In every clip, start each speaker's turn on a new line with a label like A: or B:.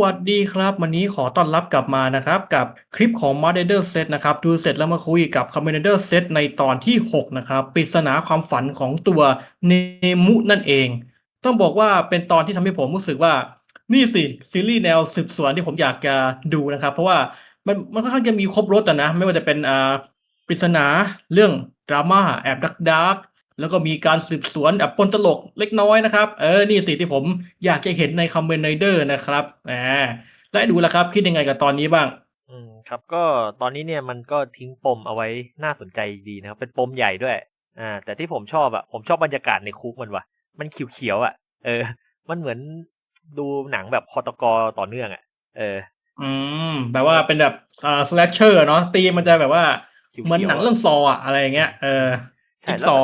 A: วัสดีครับ วันนี้ขอต้อนรับกลับมานะครับ กับคลิปของ m o d e r a Set นะครับ ดูเสร็จแล้วมาคุยกับ Commander Set ในตอนที่ 6 นะครับปริศนาความฝันของตัวเนมุนั่นเอง ต้องบอกว่าเป็นตอนที่ทำให้ผมรู้สึกว่า นี่สิ ซีรีส์แนวสืบสวนที่ผมอยากจะดูนะครับ เพราะว่ามันมันค่อนข้างจะมีครบรถอะนะ ไม่ว่าจะเป็นอ่าปริศนาเรื่องดราม่าแอบดักดัก แล้วก็มีการสืบสวนแบบปนตลกเล็กน้อยนะครับ เออ นี่สิที่ผมอยากจะเห็นในคอมเมนเดอร์นะครับแหมและดูแล้วครับ คิดยังไงกับตอนนี้บ้าง
B: อืมครับก็ตอนนี้เนี่ยมันก็ทิ้งปมเอาไว้น่าสนใจดีนะครับ เป็นปมใหญ่ด้วย อ่า แต่ที่ผมชอบอะ ผมชอบบรรยากาศในคุกมันว่ะ มันเขียวๆอะ เออ มันเหมือนดูหนังแบบคอตกต่อเนื่องอะ เออ
A: อืมแบบว่าเป็นแบบอ่าสแลชเชอร์เนาะตีมมันจะแบบว่า
B: เขียวๆ
A: เหมือนหนังเรื่องซออะอะไรอย่างเงี้ยเออ
B: ใช่
A: จิ๊ก
B: แล้ว
A: ซอ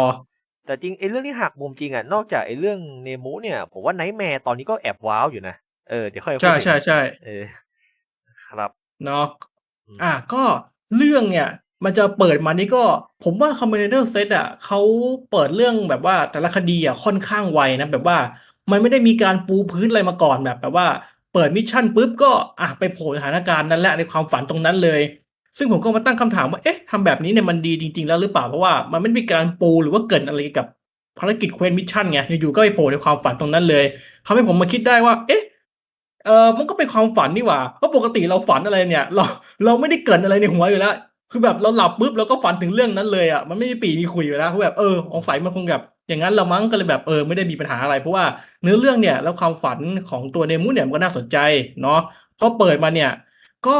B: แต่จริงไอ้เรื่องที่หักมุมจริงอะนอกจากไอ้เรื่องเนมูเนี่ย ผมว่าไนท์แมร์ตอนนี้ก็แอบว้าวอยู่นะเออเดี๋ยวค่อยพูด
A: ใช่
B: ถึง
A: ใช่ใช่
B: เออครับ
A: เนาะ
B: อืม
A: อะก็เรื่องเนี่ย มันจะเปิดมานี่ก็ ผมว่า Commander Set อะเขาเปิดเรื่องแบบว่าแต่ละคดีอะค่อนข้างไวนะแบบว่ามันไม่ได้มีการปูพื้นอะไรมาก่อนแบบแบบว่า เปิดมิชชั่นปุ๊บก็อะไปโผล่สถานการณ์นั้นแหละในความฝันตรงนั้นเลย ซึ่งผมก็มาตั้งคำถามว่า เอ๊ะทำแบบนี้เนี่ยมันดีจริง ๆ แล้วหรือเปล่า เพราะว่ามันไม่มีการปูหรือว่าเกินอะไรกับภารกิจเควสมิชชั่นไง อยู่ๆ ก็ไปโผล่ในความฝันตรงนั้นเลยทำให้ผมมาคิดได้ว่า เอ๊ะ เออมันก็เป็นความฝันนี่หว่า เพราะปกติเราฝันอะไรเนี่ย เรา เราไม่ได้เกินอะไรในหัวอยู่แล้ว คือแบบเราหลับปุ๊บเราก็ฝันถึงเรื่องนั้นเลยอะ มันไม่มีปีมีคุยอยู่แล้วเพราะแบบ เออสงสัยมันคงแบบอย่างนั้นละมั้งก็เลยแบบเออไม่ได้มีปัญหาอะไร เพราะว่าเนื้อเรื่องเนี่ยแล้วความฝันของตัวเนมูเนี่ยมันก็น่าสนใจเนาะพอเปิดมาเนี่ย ก็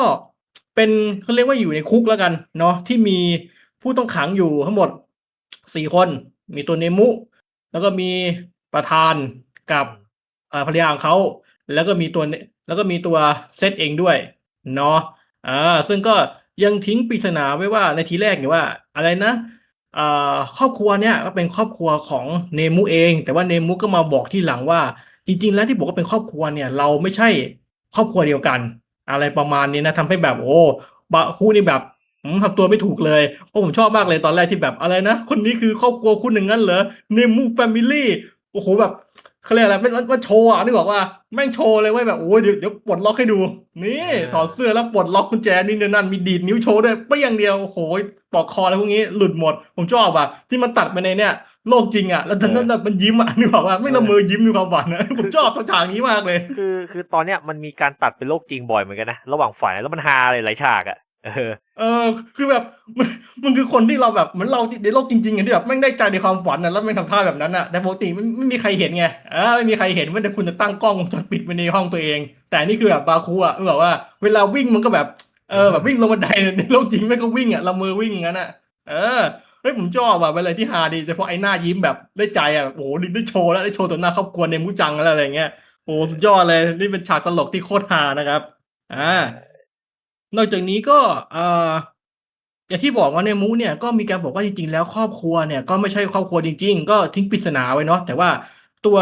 A: เป็นเขาเรียกว่าอยู่ในคุกแล้วกันเนาะที่มีผู้ต้องขังอยู่ทั้งหมดสี่คน มีตัวเนมุ แล้วก็มีประธานกับอ่อภรรยาของเขาแล้วก็มีตัวแล้วก็มีตัวเซตเองด้วยเนาะอ่าซึ่งก็ยังทิ้งปริศนาไว้ว่าในทีแรกเนี่ยว่า อะไรนะอ่าครอบครัวเนี่ยก็เป็นครอบครัวของเนมุเอง แต่ว่าเนมุก็มาบอกที่หลังว่า จริง ๆ แล้วที่บอกว่าเป็นครอบครัวเนี่ย เราไม่ใช่ครอบครัวเดียวกัน อะไรประมาณนี้นะทำให้แบบโอ้บะคู่นี่แบบทำตัวไม่ถูกเลยเพราะผมชอบมากเลยตอนแรกที่แบบอะไรนะ คนนี้คือครอบครัวคุณหนึ่งนั้นเหรอเนมูแฟมิลี่โอ้โหแบบ เขาเรียกอะไรมันมันมันโชว์อะนี่บอกว่าแม่งโชว์เลยเว่าแบบโอ้ยเดี๋ยวเดี๋ยวปลดล็อกให้ดู นี่
B: อ่า
A: ถอดเสื้อแล้วปลดล็อกกุญแจนี่เนี่ยนั่นมีดีดนิ้วโชว์ด้วยไม่อย่างเดียวโอ้โหปลอกคอแล้วพวกนี้หลุดหมด ผมชอบอะที่มันตัดไปในเนี่ยโลกจริงอะแล้วตอนนั้นแบบมันยิ้มอะนี่บอกว่าไม่ละเมอยิ้มมีความหวานนะผมชอบตอนฉากนี้มากเลย
B: คือคือตอนเนี้ยมันมีการตัดเป็นโลกจริงบ่อยเหมือนกันนะระหว่างฝ่ายแล้วมันฮาเลยหลายฉากอะ เออ
A: เออ คือแบบมันมันคือคนที่เราแบบเหมือนเราในโลกจริงๆอย่างที่แบบแม่งได้ใจในความฝันนะแล้วแม่งทำท่าแบบนั้นอะแต่ปกติไม่ไม่มีใครเห็นไงเออไม่มีใครเห็นว่าแต่คุณจะตั้งกล้องวงจรปิดไว้ในห้องตัวเอง แต่นี่คือแบบบาคูอะแบบว่า เวลาวิ่งมันก็แบบเออแบบวิ่งลงบันไดในโลกจริงแม่งก็วิ่งอะละเมอวิ่งอย่างนั้นอะเออเฮ้ยผมชอบอะเป็นอะไรที่ฮาดีแต่พอไอ้หน้ายิ้มแบบได้ใจอะโอ้โหได้โชว์แล้วได้โชว์ต่อหน้าครอบครัวในมูจังแล้วอะไรอย่างเงี้ยโอ้สุดยอดเลยนี่เป็นฉากตลกที่โคตรฮานะครับอ่า นอกจากนี้ก็ออย่างที่บอกว่าในมูเนี่ยก็มีการบอกว่าจริง ๆ แล้วครอบครัวเนี่ยก็ไม่ใช่ครอบครัวจริง ๆ ก็ทิ้งปริศนาไว้เนาะแต่ว่าตัว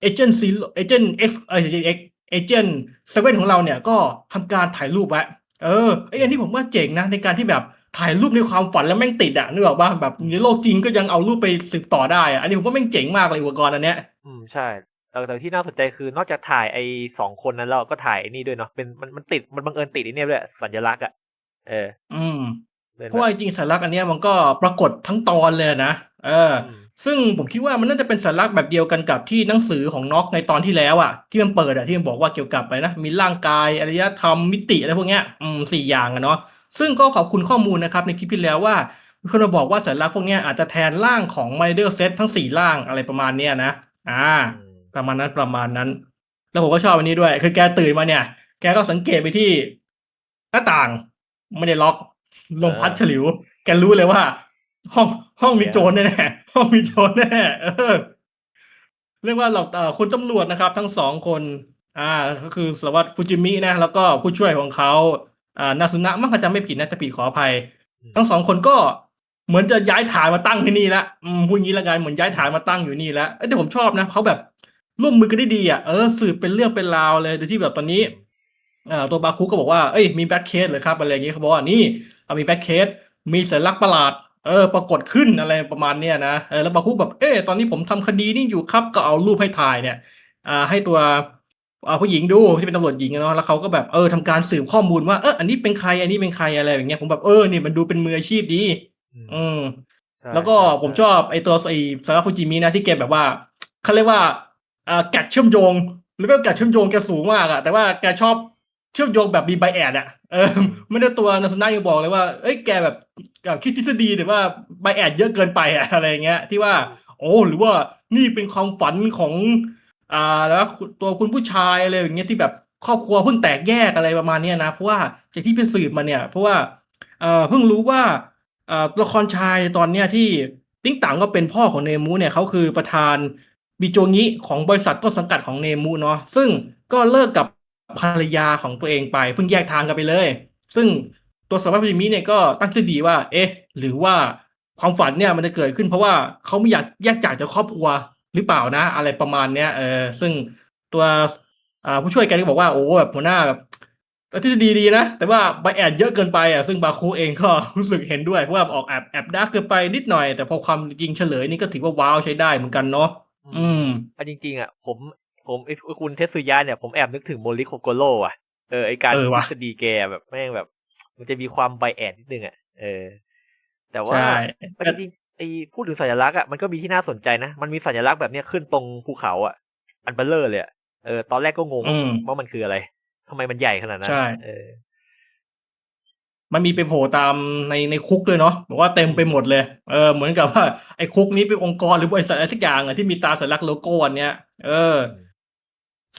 A: เอเจนต์ซีเอเจนต์เอ็กเอเจนต์เอ็กเอเจนต์เซเว่นของเราเนี่ยก็ทำการถ่ายรูปไว้เออไอ้อันนี้ผมว่าเจ๋งนะในการที่แบบถ่ายรูปในความฝันแล้วแม่งติดอะนึกออกป่ะแบบในโลกจริงก็ยังเอารูปไปสืบต่อได้อะอันนี้ผมว่าแม่งเจ๋งมากเลยอุปกรณ์อันเนี้ย
B: อืมใช่ แต่แต่ที่น่าสนใจคือนอกจากถ่ายไอ้สองคนนั้นแล้วก็ถ่ายไอ้นี่ด้วยเนาะเป็นมันมันติดมันบังเอิญติดไอ้เนี่ยด้วยสัญลักษณ์อะเออ
A: อืม
B: เป็น
A: เพราะว่าจริงๆสัญลักษณ์อันเนี้ยมันก็ปรากฏทั้งตอนเลยนะเออ
B: อืม
A: ซึ่งผมคิดว่ามันน่าจะเป็นสัญลักษณ์แบบเดียวกันกับที่หนังสือของน็อกในตอนที่แล้วอะที่มันเปิดอะที่มันบอกว่าเกี่ยวกับอะไรนะมีร่างกายอารยธรรมมิติอะไรพวกเนี้ยอืมสี่อย่างอะเนาะซึ่งก็ขอบคุณข้อมูลนะครับในคลิปที่แล้วว่ามีคนมาบอกว่าสัญลักษณ์พวกเนี้ยอาจจะแทนร่างของไมเดอร์เซตทั้งสี่ร่างอะไรประมาณเนี้ยนะอ่า
B: อืม
A: ประมาณนั้นประมาณนั้น แล้วผมก็ชอบอันนี้ด้วย คือแกตื่นมาเนี่ย แกก็สังเกตไปที่หน้าต่าง ไม่ได้ล็อกลมพัดเฉลิว แกรู้เลยว่า ห้องห้องมีโจรแน่ๆห้องมีโจรแน่ๆเออเรียกว่าเราเอ่อคุณตำรวจนะครับ ทั้งสองคน อ่า ก็คือสารวัตรฟูจิมินะ แล้วก็ผู้ช่วยของเขาอ่านาซุนะมั้งถ้าจำไม่ผิดนะจะผิดขออภัย ทั้งสองคนก็เหมือนจะย้ายฐานมาตั้งที่นี่ละอืมพูดงี้ละกันเหมือนย้ายฐานมาตั้งอยู่นี่แล้วเอ้ยแต่ผมชอบนะเขาแบบ ร่วมมือกันได้ดีอะเออสืบเป็นเรื่องเป็นราวเลยโดยที่แบบตอนนี้อ่าตัวบาคุก็บอกว่าเอ้ยมีแบ็คเคสเลยครับอะไรอย่างงี้เขาบอกว่านี่เอามีแบ็คเคสมีสัญลักษณ์ประหลาดเออปรากฏขึ้นอะไรประมาณเนี้ยนะเออแล้วบาคุแบบเอ้ยตอนนี้ผมทำคดีนี่อยู่ครับก็เอารูปให้ถ่ายเนี่ยอ่าให้ตัวอ่าผู้หญิงดูที่เป็นตำรวจหญิงอะเนาะแล้วเขาก็แบบเออทำการสืบข้อมูลว่าเอออันนี้เป็นใครอันนี้เป็นใครอะไรอย่างเงี้ยผมแบบเออนี่มันดูเป็นมืออาชีพดี
B: อืม
A: อืม
B: ใช่
A: แล้วก็
B: ใช่
A: ผม
B: ใช่
A: ชอบไอตัวไอซาระฟูจิมินะที่แกแบบว่าเขาเรียกว่า อ่าแกะเชื่อมโยงหรือว่าแกะเชื่อมโยงแกสูงมากอะแต่ว่าแกชอบเชื่อมโยงแบบมีไบแอดอะเออไม่ได้ตัวนัสนายังบอกเลยว่าเอ้ยแกแบบแบบคิดทฤษฎีแต่ว่าไบแอดเยอะเกินไปอะอะไรเงี้ย ที่ว่า โอ้หรือว่านี่เป็นความฝันของ อ่าแล้วตัวคุณผู้ชายอะไรอย่างเงี้ยที่แบบครอบครัวเพิ่งแตกแยกอะไรประมาณเนี้ยนะ เพราะว่าจากที่ไปสืบมาเนี่ย เพราะว่าเอ่อเพิ่งรู้ว่าเอ่อละครชายตอนเนี้ยที่ติ้งต่างก็เป็นพ่อของเนมูเนี่ยเขาคือประธาน บิโจงิของบริษัทต้นสังกัดของเนมูเนาะซึ่งก็เลิกกับภรรยาของตัวเองไปเพิ่งแยกทางกันไปเลย ซึ่งตัวสารวัตรฟูจิมิเนี่ยก็ตั้งชื่อดีว่า เอ๊ะ หรือว่าความฝันเนี่ยมันจะเกิดขึ้นเพราะว่าเขาไม่อยากแยกจากจากครอบครัวหรือเปล่านะ อะไรประมาณเนี้ยเออซึ่งตัวผู้ช่วยแกก็บอกว่าโอ้แบบหัวหน้าแบบทฤษฎีดีนะ แต่ว่าไบแอดเยอะเกินไปอะซึ่งบาคูเองก็รู้สึกเห็นด้วยเพราะว่าออกแอบแอบดาร์กเกินไปนิดหน่อย แต่พอความจริงเฉลยนี่ก็ถือว่าว้าวใช้ได้เหมือนกันเนาะ อืม
B: อันจริงๆอะผมผมไอ้คุณเทสุยะเนี่ยผมแอบนึกถึงโมริโคโกโรอะเออไอการ
A: เออ
B: ท
A: ว่ะ
B: ฤษฎีแกแบบแม่งแบบ มันจะมีความไบแอดนิดนึงอะเออ แต่ว่า
A: ใช่
B: มันจริงๆไอพูดถึงสัญลักษณ์อะมันก็มีที่น่าสนใจนะ มันมีสัญลักษณ์แบบเนี้ยขึ้นตรงภูเขาอะ อันเบลเลอร์เลยอะเออตอนแรกก็งง
A: อืม
B: ว่ามันคืออะไรทำไมมันใหญ่ขนาดนั้น
A: ใช่
B: เออ
A: มันมีไปโผล่ตามในในคุกด้วยเนาะบอกว่าเต็มไปหมดเลย เออ เหมือนกับว่าไอ้คุกนี้เป็นองค์กรหรือบริษัทอะไรสักอย่างอะที่มีตราสัญลักษณ์โลโก้อันเนี้ย เออ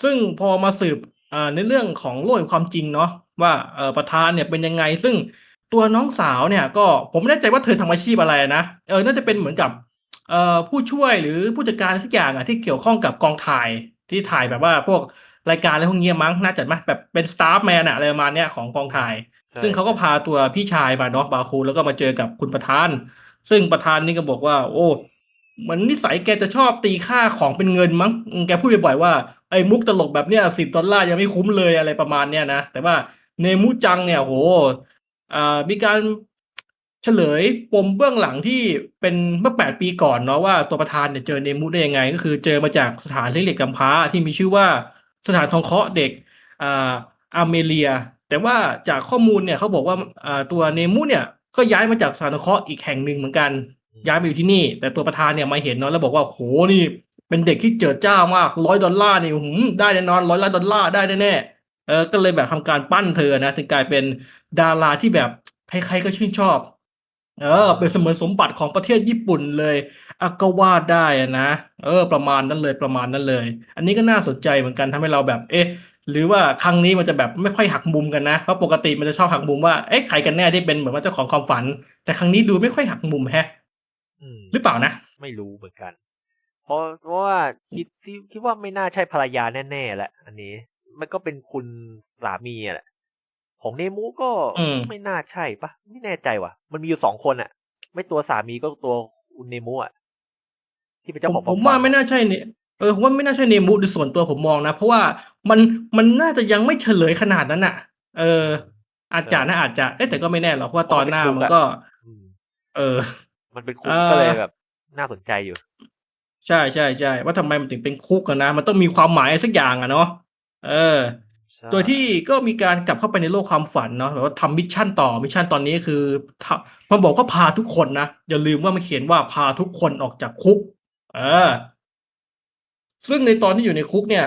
A: ซึ่งพอมาสืบอ่าในเรื่องของโลกความจริงเนาะว่าเออประธานเนี่ยเป็นยังไง ซึ่งตัวน้องสาวเนี่ย ก็ผมไม่แน่ใจว่าเธอทำอาชีพอะไรนะเออน่าจะเป็นเหมือนกับเอ่อผู้ช่วยหรือผู้จัดการสักอย่างอะที่เกี่ยวข้องกับกองถ่ายที่ถ่ายแบบว่าพวกรายการอะไรพวกเนี้ยมั้งน่าจะไหมแบบเป็นสตาฟแมนอะอะไรประมาณเนี้ยของกองถ่าย ซึ่งเขาก็พาตัวพี่ชายมาเนาะบาคูแล้วก็มาเจอกับคุณประธาน ซึ่งประธานนี่ก็บอกว่า โอ้เหมือนนิสัยแกจะชอบตีค่าของเป็นเงินมั้งแกพูดบ่อยๆว่าไอ้มุกตลกแบบเนี้ยสิบดอลลาร์ยังไม่คุ้มเลยอะไรประมาณเนี้ยนะแต่ว่าเนมูจังเนี่ยโหอ่ามีการเฉลยปมเบื้องหลังที่เป็นเมื่อแปดปีก่อนเนาะว่าตัวประธานเนี่ยเจอเนมูได้ยังไง ก็คือเจอมาจากสถานเลี้ยงเด็กกำพร้าที่มีชื่อว่าสถานทองเคราะห์เด็กอ่าอาเมเลีย แต่ว่าจากข้อมูลเนี่ยเขาบอกว่าอ่าตัวเนมูเนี่ยก็ย้ายมาจากสถานสงเคราะห์อีกแห่งหนึ่งเหมือนกัน ย้ายมาอยู่ที่นี่ แต่ตัวประธานเนี่ยมาเห็นเนาะแล้วบอกว่าโหนี่ เป็นเด็กที่เจิดจ้ามากร้อยดอลลาร์นี่หืมได้แน่นอนร้อยล้านดอลลาร์ได้แน่ๆเออก็เลยแบบทำการปั้นเธอนะถึงกลายเป็นดาราที่แบบใครๆก็ชื่นชอบ เออ เป็นเสมือนสมบัติของประเทศญี่ปุ่นเลยอะก็ว่าได้อะนะเออ ประมาณนั้นเลยประมาณนั้นเลย อันนี้ก็น่าสนใจเหมือนกันทำให้เราแบบ เอ๊ะ หรือว่าครั้งนี้มันจะแบบไม่ค่อยหักมุมกันนะเพราะปกติมันจะชอบหักมุมว่าเอ๊ะใครกันแน่ที่เป็นเหมือนว่าเจ้าของความฝัน แต่ครั้งนี้ดูไม่ค่อยหักมุมแฮะ
B: อืม
A: หรือเปล่านะ
B: ไม่รู้เหมือนกัน เพราะเพราะว่าคิดที่คิดว่าไม่น่าใช่ภรรยาแน่ๆแหละ อันนี้ มันก็เป็นคุณสามีอะแหละ ของเนมูก็
A: อืม
B: ไม่น่าใช่ปะไม่แน่ใจว่ะ มันมีอยู่สองคนอะไม่ตัวสามีก็ตัวคุณเนมูอะที่เป็น
A: ผ
B: เจ้ามของ
A: ผมว่าไม่น่าใช่เนี่ย เออผมว่าไม่น่าใช่เนมูโดยส่วนตัวผมมองนะ เพราะว่ามันมันน่าจะยังไม่เฉลยขนาดนั้นอะ เออ อาจจะนะอาจจะเอ๊ะแต่ก็ไม่แน่หรอกเพราะว่าตอนหน้ามันก็
B: อืม
A: เออ
B: มันเป็นคุก
A: เอ่อ
B: ก็เลยแบบน่าสนใจอยู่
A: ใช่ใช่ใช่ว่าทำไมมันถึงเป็นคุกกันนะ มันต้องมีความหมายสักอย่างอะเนาะเออ
B: ใช่
A: โดยที่ก็มีการกลับเข้าไปในโลกความฝันเนาะแบบว่าทำมิชชั่นต่อมิชชั่นตอนนี้คือทำมันบอกว่าพาทุกคนนะอย่าลืมว่ามันเขียนว่าพาทุกคนออกจากคุก เออ ซึ่งในตอนที่อยู่ในคุกเนี่ย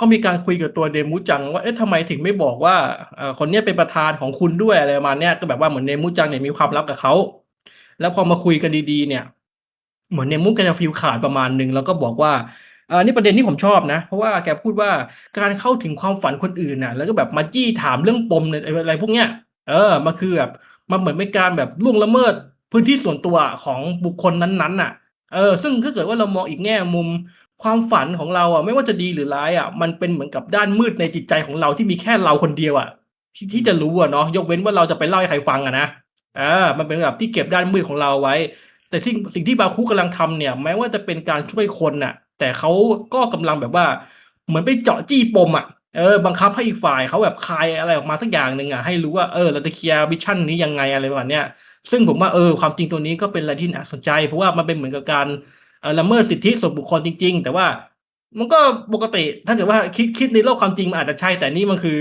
A: ก็มีการคุยกับตัวเดมูจัง ว่าเอ๊ะทำไมถึงไม่บอกว่าคนนี้เป็นประธานของคุณด้วยอะไรประมาณเนี้ยก็แบบว่าเหมือนเดมูจังเนี่ยมีความลับกับเขาแล้วพอมาคุยกันดีๆเนี่ย เหมือนเนมุกแกจะฟีลขาดประมาณหนึ่งแล้วก็บอกว่าอ่านี่ประเด็นที่ผมชอบนะ เพราะว่าแกพูดว่าการเข้าถึงความฝันคนอื่นน่ะ แล้วก็แบบมาจี้ถามเรื่องปมเนี่ยอะไรพวกเนี้ยเออมันคือแบบมันเหมือนเป็นการแบบล่วงละเมิดพื้นที่ส่วนตัวของบุคคลนั้นๆน่ะ เออ ซึ่งถ้าเกิดว่าเรามองอีกแง่มุม ความฝันของเราอะไม่ว่าจะดีหรือร้ายอะมันเป็นเหมือนกับด้านมืดในจิตใจของเราที่มีแค่เราคนเดียวอะที่ที่จะรู้อะเนาะยกเว้นว่าเราจะไปเล่าให้ใครฟังอะนะเออมันเป็นแบบที่เก็บด้านมืดของเราไว้ แต่ที่สิ่งที่บาคุกำลังทำเนี่ย แม้ว่าจะเป็นการช่วยคนน่ะ แต่เขาก็กำลังแบบว่า เหมือนไปเจาะจี้ปมอะเออบังคับให้อีกฝ่ายเขาแบบคลายอะไรออกมาสักอย่างหนึ่งอะให้รู้ว่าเออเราจะเคลียร์มิชชั่นนี้ยังไงอะไรประมาณเนี้ยซึ่งผมว่าเออความจริงตัวนี้ก็เป็นอะไรที่น่าสนใจ เพราะว่ามันเป็นเหมือนกับการ ละเมิดสิทธิส่วนบุคคลจริง ๆ แต่ว่ามันก็ปกติถ้าเกิดว่าคิดคิดในโลกความจริงมันอาจจะใช่แต่นี่มันคือ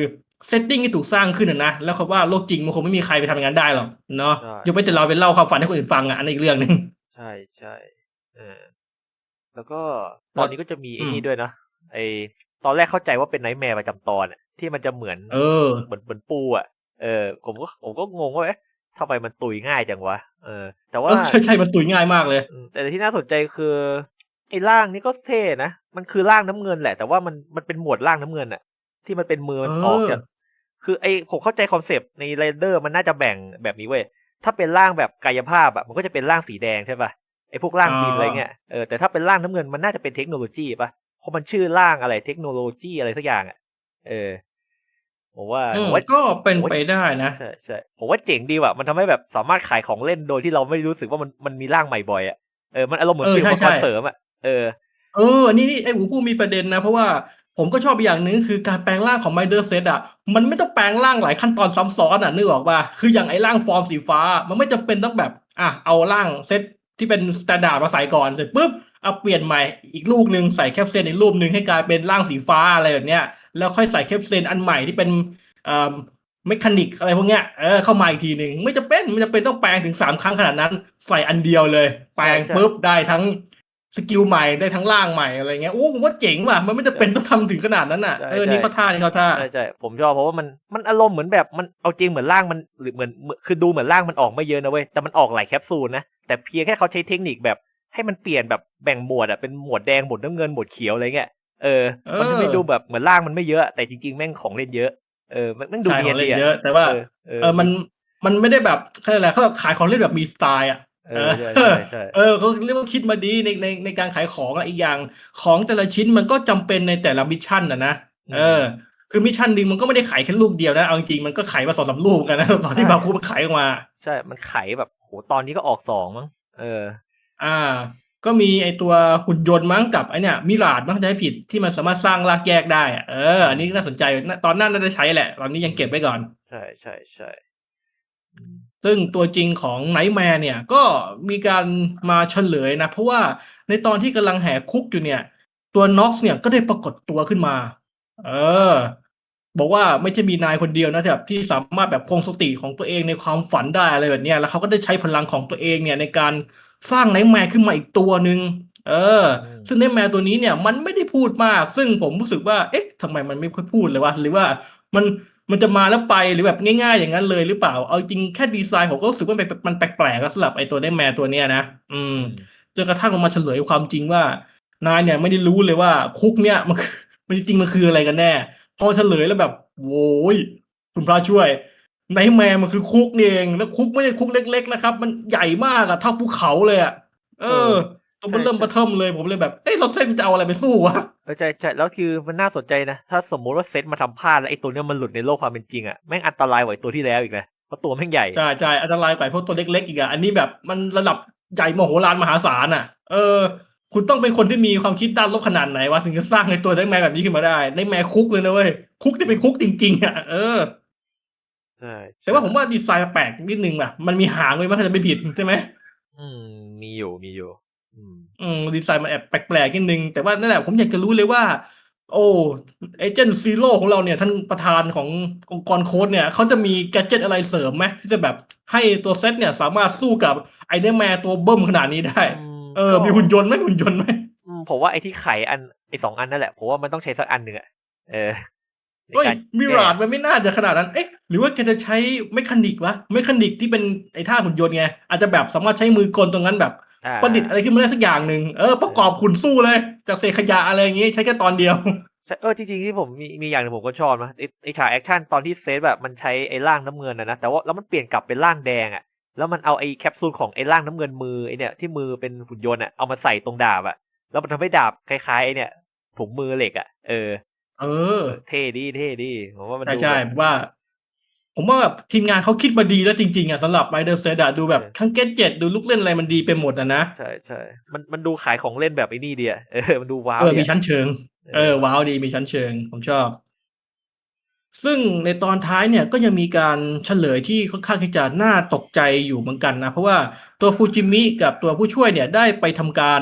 A: เซตติ้งที่ถูกสร้างขึ้นนะนะแล้วเขาว่าโลกจริงมันคงไม่มีใครไปทำอย่างนั้นได้หรอกเนาะ
B: ใช่
A: ยกเว้นแต่เราไปเล่าความฝันให้คนอื่นฟังอะอันนั้นอีกเรื่องหนึ่ง
B: ใช่ใช่เออแล้วก็ตอนนี้ก็จะมีไอ้
A: อืม
B: นี่ด้วยนะไอตอนแรกเข้าใจว่าเป็นไนท์แมร์ประจำตอนอะที่มันจะเหมือน
A: เออ
B: เหมือนเหมือนปูอะเออผมก็ผมก็งงว่าเอ๊ะ ทำไมมันตุยง่ายจังวะ เออ แต่ว่า
A: เออใช่ใช่มันตุยง่ายมากเลย
B: อืมแต่ที่น่าสนใจคือไอ้ร่างนี่ก็เท่นะ มันคือร่างน้ำเงินแหละ แต่ว่ามันมันเป็นหมวดร่างน้ำเงินอะที่มันเป็นมือมัน
A: เออ
B: ออกจากคือไอ้ผมเข้าใจคอนเซปต์ในเรนเดอร์มันน่าจะแบ่งแบบนี้เว้ย ถ้าเป็นร่างแบบกายภาพอะมันก็จะเป็นร่างสีแดงใช่ป่ะ ไอ้พวกร่างบินอะไรเงี้ย เออ แต่ถ้าเป็นร่างน้ำเงินมันน่าจะเป็นเทคโนโลยีป่ะ เพราะมันชื่อร่างอะไรเทคโนโลยีอะไรสักอย่างอะเออ ผมว่า
A: อื
B: ผมมว่า
A: ก็เป็นไปได้นะ
B: ใช่ใช่ผมว่าเจ๋งดีว่ะมันทำให้แบบสามารถขายของเล่นโดยที่เราไม่รู้สึกว่ามันมันมีร่างใหม่บ่อยอะเออมันอารมณ์เหมือน
A: เออ
B: ฟิล
A: ใช่
B: มังก
A: ใช่
B: รเสริมอะเออ
A: เอออันนี้นี่ไอ้หูผู้มีประเด็นนะ เพราะว่าผมก็ชอบอีกอย่างหนึ่งคือการแปลงร่างของไมเดอร์เซตอะมันไม่ต้องแปลงร่างหลายขั้นตอนซ้ำซ้อนอะนึกออกป่ะคืออย่างไอ้ร่างฟอร์มสีฟ้า มันไม่จำเป็นต้องแบบอะเอาร่างเซต ที่เป็นสแตนดาร์ดมาใส่ก่อนเสร็จปุ๊บเอาเปลี่ยนใหม่อีกลูกหนึ่งใส่แคปเซนอีกรูปหนึ่งให้กลายเป็นร่างสีฟ้าอะไรแบบเนี้ยแล้วค่อยใส่แคปเซนอันใหม่ที่เป็นเอ่อเมคานิกอะไรพวกเนี้ยเออเข้ามาอีกทีหนึ่งไม่จำเป็นไม่จำเป็นต้องแปลงถึงสามครั้งขนาดนั้น ใส่อันเดียวเลย แปลง
B: ใช่ใช่
A: ปุ๊บได้ทั้ง สกิลใหม่ได้ทั้งร่างใหม่อะไรเงี้ยโอ้ผมว่าเจ๋งว่ะมันไม่จำเป็นต้องทำถึงขนาดนั้นอะ
B: ใช่
A: เออ
B: ใช่
A: นี่เขาท่านี่เขาท่า
B: ใช่ใช่ผมชอบเพราะว่ามันมันอารมณ์เหมือนแบบมันเอาจริงเหมือนร่างมันหรือเหมือนเหมือนคือดูเหมือนร่างมันออกไม่เยอะนะเว้ยแต่มันออกหลายแคปซูลนะแต่เพียงแค่เขาใช้เทคนิคแบบให้มันเปลี่ยนแบบแบ่งหมวดอะเป็นหมวดแดงหมวดน้ำเงินหมวดเขียวอะไรเงี้ยเออมันจะไม่ดูแบบเหมือนร่างมันไม่เยอะ แต่จริงๆแม่งของเล่นเยอะเออมันแม่งดู
A: ใช่
B: เนี
A: ข
B: ย
A: อนงเล่
B: ดี
A: น
B: อะ
A: เยอะ แต่ว่า
B: เออเออ
A: เออมันมันไม่ได้แบบเขาเรียกอะไรเขาแบบขายของเล่นแบบมีสไตล์อะ
B: เออใช่ใช่ใช่
A: เออเขาเรียกว่าคิดมาดีในในในการขายของอะอีกอย่างของแต่ละชิ้นมันก็จำเป็นในแต่ละมิชชั่นนะนะเออ คือมิชชั่นหนึ่งมันก็ไม่ได้ขายแค่ลูกเดียวนะเอาจริงๆมันก็ขายมาสองสามลูกกันนะตอนที่บาคูมันขายออกมา
B: ใช่ มันไขแบบโหตอนนี้ก็ออกสองมั้งเออ
A: อ่า ก็มีไอตัวหุ่นยนต์มั้งกับไอเนี่ยมิลาดมั้งจะให้ผิดที่มันสามารถสร้างรากแยกได้อะเอออันนี้น่าสนใจนะตอนหนั้นน่าจะใช้แหละ ตอนนี้ยังเก็บไว้ก่อน
B: ใช่ใช่ใช่อืม
A: ซึ่งตัวจริงของไนท์แมร์เนี่ยก็มีการมาเฉลยนะ เพราะว่าในตอนที่กำลังแหกคุกอยู่เนี่ย ตัวน็อกซ์เนี่ยก็ได้ปรากฏตัวขึ้นมา เออ บอกว่าไม่ใช่มีนายคนเดียวนะแบบที่สามารถแบบคงสติของตัวเองในความฝันได้อะไรแบบเนี้ยแล้วเขาก็ได้ใช้พลังของตัวเองเนี่ยในการสร้างไนท์แมร์ขึ้นมาอีกตัวหนึ่งเออ ซึ่งไนท์แมร์ตัวนี้เนี่ยมันไม่ได้พูดมาก ซึ่งผมรู้สึกว่า เอ๊ะทำไมมันไม่ค่อยพูดเลยวะหรือว่ามัน มันจะมาแล้วไปหรือแบบง่ายๆ อย่างนั้นเลยหรือเปล่า เอาจริงแค่ดีไซน์ผมก็รู้สึกว่ามันมันแปลกๆอะสำหรับไอ้ตัวไนท์แมร์ตัวเนี้ยนะอืมจนกระทั่งมันมาเฉลยความจริงว่านายเนี่ยไม่ได้รู้เลยว่าคุกเนี่ยมันคือมันจริงๆมันคืออะไรกันแน่ พอเฉลยแล้วแบบโว้ยคุณพระช่วยไนท์แมร์มันคือคุกนี่เอง แล้วคุกไม่ใช่คุกเล็ก ๆ นะครับ มันใหญ่มากอะเท่าภูเขาเลยอะเออตัวมันเริ่มประเทิมเลยผมเลยแบบเอ้เราเส้นจะเอาอะไรไปสู้วะ
B: เออใช่ใช่แล้วคือมันน่าสนใจนะ ถ้าสมมติว่าเซตมาทำพลาดแล้วไอ้ตัวเนี้ยมันหลุดในโลกความเป็นจริงอะแม่งอันตรายกว่าไอ้ตัวที่แล้วอีกนะเพราะตัวแม่งใหญ่
A: ใช่ใช่อันตรายกว่าพวกตัวเล็กๆอีกอะอันนี้แบบมันระดับใหญ่มโหฬารมหาศาลอะเออ คุณต้องเป็นคนที่มีความคิดด้านลบขนาดไหนวะถึงจะสร้างในตัวไนท์แมร์แบบนี้ขึ้นมาได้ไนท์แมร์คุกเลยนะเว้ยคุกที่เป็นคุกจริงๆอะเออ
B: ใช่
A: แต่ว่าผมว่าดีไซน์แปลกนิดนึงว่ะมันมีหางเลยมันถ้าจะไม่ผิดใช่ไหม
B: อืมมีอยู่มีอยู่ อืม
A: อืมดีไซน์มันแอบแปลกๆนิดนึง แต่ว่านั่นแหละผมอยากจะรู้เลยว่า โอ้เอเจนต์ซีโร่ของเราเนี่ย ท่านประธานขององค์กรโค้ดเนี่ยเขาจะมีแกดเจิตอะไรเสริมไหมที่จะแบบให้ตัวเซตเนี่ยสามารถสู้กับไอเดอร์แมร์ตัวเบิ้มขนาดนี้ได้ เออ มีหุ่นยนต์ไหมหุ่นยนต์ไหม
B: อืมผมว่าไอ้ที่ไขอันไอ้สองอันนั่นแหละผมว่ามันต้องใช้สักอันหนึ่งอะเออใน
A: เฮ้ย
B: การ
A: มิราดมันไม่น่าจะขนาดนั้น เอ๊ะ หรือว่าแกจะใช้เมคานิกวะเมคานิกที่เป็นไอ้ท่าหุ่นยนต์ไง อาจจะแบบสามารถใช้มือกลตรงนั้นแบบ
B: อ่า
A: ประดิษฐ์อะไรขึ้นมาได้สักอย่างหนึ่งเออประกอบหุ่นสู้เลย จากเศษขยะอะไรอย่างงี้ใช้แค่ตอนเดียว
B: ใช่เออจริงๆที่ผมมีมีอย่างหนึ่งผมก็ชอบนะไอ้ไอ้ฉากแอคชั่นตอนที่เซตแบบมันใช้ไอ้ร่างน้ำเงินนะนะแต่ว่าแล้วมันเปลี่ยนกลับเป็นร่างแดงอะแล้วมันเอาไอ้แคปซูลของไอ้ร่างน้ำเงินมือไอ้เนี่ยที่มือเป็นหุ่นยนต์อะเอามาใส่ตรงดาบอะแล้วมันทำให้ดาบคล้ายๆไอ้เนี่ยถุงมือเหล็กอะเออ
A: เออ
B: เท่ดีเท่ดีผมว่ามัน
A: ใช่
B: ดู
A: ใช่
B: แบบ
A: ผมว่า ผมว่าแบบทีมงานเขาคิดมาดีแล้วจริงๆอะสำหรับไรเดอร์เซดอะดูแบบทั้งเกจเจ็ดดูลูกเล่นอะไรมันดีไปหมดอะนะ
B: ใช่ใช่มันมันดูขายของเล่นแบบไอ้นี่ดีอะเออมันดูว้าว
A: เออ
B: ดี
A: มี
B: อะ
A: ชั้นเชิง เออว้าวดีมีชั้นเชิง ผมชอบ ซึ่งในตอนท้ายเนี่ยก็ยังมีการเฉลยที่ค่อนข้างที่จะน่าตกใจอยู่เหมือนกันนะ เพราะว่าตัวฟูจิมิกับตัวผู้ช่วยเนี่ยได้ไปทำการ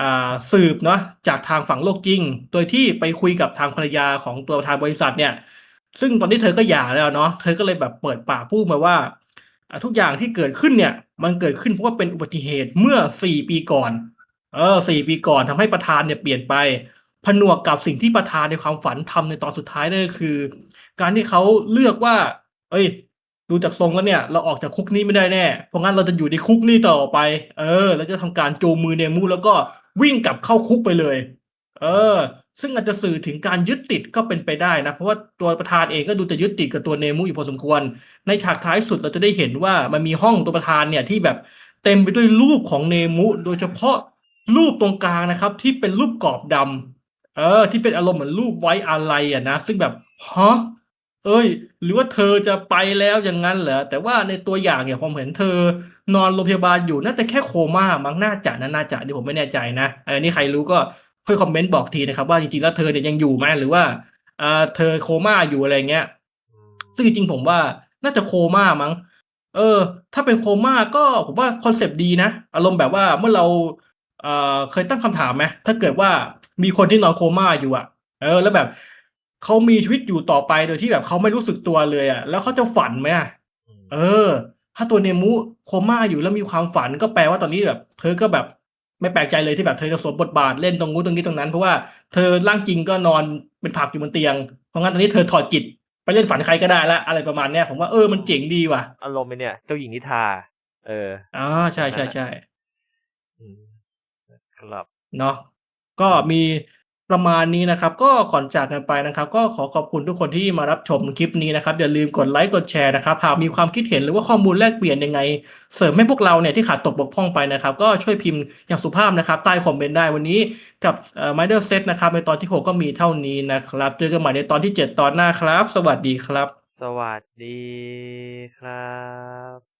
A: อ่าสืบเนาะจากทางฝั่งโลกจริง โดยที่ไปคุยกับทางภรรยาของตัวประธานบริษัทเนี่ย ซึ่งตอนนี้เธอก็หย่าแล้วเนาะเธอก็เลยแบบเปิดปากพูดมาว่าทุกอย่างที่เกิดขึ้นเนี่ย มันเกิดขึ้นเพราะว่าเป็นอุบัติเหตุเมื่อสี่ปีก่อน เออสี่ปีก่อนทำให้ประธานเนี่ยเปลี่ยนไป ผนวกกับสิ่งที่ประธานในความฝันทำในตอนสุดท้ายนั่นก็คือ การที่เขาเลือกว่า เอ้ย ดูจากทรงแล้วเนี่ย เราออกจากคุกนี้ไม่ได้แน่ เพราะงั้นเราจะอยู่ในคุกนี้ต่อไป เออ แล้วจะทำการจูงมือเนมูแล้วก็วิ่งกลับเข้าคุกไปเลย เออ ซึ่งอาจจะสื่อถึงการยึดติดก็เป็นไปได้นะ เพราะว่าตัวประธานเองก็ดูจะยึดติดกับตัวเนมูอยู่พอสมควร ในฉากท้ายสุดเราจะได้เห็นว่ามันมีห้องตัวประธานเนี่ยที่แบบเต็มไปด้วยรูปของเนมุโดยเฉพาะรูปตรงกลางนะครับ ที่เป็นรูปกรอบดำเออ ที่เป็นอารมณ์เหมือนรูปไว้อาลัยอะนะ ซึ่งแบบฮะเอ้ย หรือว่าเธอจะไปแล้วอย่างนั้นเหรอ แต่ว่าในตัวอย่างเนี่ยผมเห็นเธอนอนโรงพยาบาลอยู่น่าจะแค่โคม่ามั้งน่าจะนะน่าจะเดี๋ยวผมไม่แน่ใจนะอันนี้ใครรู้ก็ ค่อยคอมเมนต์บอกทีนะครับ ว่าจริงๆแล้วเธอเนี่ยยังอยู่ไหมหรือว่าอ่าเธอโคม่าอยู่อะไรเงี้ย
B: อืม
A: ซึ่งจริงๆผมว่าน่าจะโคม่ามั้ง เออ ถ้าเป็นโคม่าก็ผมว่าคอนเซปต์ดีนะ อารมณ์แบบว่าเมื่อเราเอ่อเคยตั้งคำถามไหมถ้าเกิดว่ามีคนที่นอนโคม่าอยู่อะเออ แล้วแบบเขามีชีวิตอยู่ต่อไปโดยที่แบบเขาไม่รู้สึกตัวเลยอะแล้วเขาจะฝันไหมอะ
B: อืม
A: เออ ถ้าตัวเนมุโคม่าอยู่แล้วมีความฝันก็แปลว่าตอนนี้แบบ เธอก็แบบ ไม่แปลกใจเลยที่แบบเธอจะสวมบทบาทเล่นตรงนู้นตรงนี้ตรงนั้น เพราะว่าเธอร่างจริงก็นอนเป็นผักอยู่บนเตียง เพราะงั้นตอนนี้เธอถอดจิต ไปเล่นฝันใครก็ได้ละอะไรประมาณเนี้ยผมว่าเออมันเจ๋งดีว่ะ
B: อารมณ์ไอ้เนี่ย เจ้าหญิงนิทราเออ
A: อ๋อใช่ใช่ใช่
B: อืมครับ
A: เนาะก็มี ประมาณนี้นะครับ ก็ก่อนจากกันไปนะครับ ก็ขอขอบคุณทุกคนที่มารับชมคลิปนี้นะครับอย่าลืมกดไลค์กดแชร์นะครับหากมีความคิดเห็นหรือว่าข้อมูลแลกเปลี่ยนยังไง เสริมให้พวกเราเนี่ยที่ขาดตกบกพร่องไปนะครับ ก็ช่วยพิมพ์อย่างสุภาพนะครับ ใต้คอมเมนต์ได้วันนี้กับเอ่อ Minder Set นะครับในตอนที่ 6 ก็มีเท่านี้นะครับ เจอกันใหม่ในตอนที่ 7 ตอนหน้าครับ สวัสดีครับ
B: สวัสดีครับ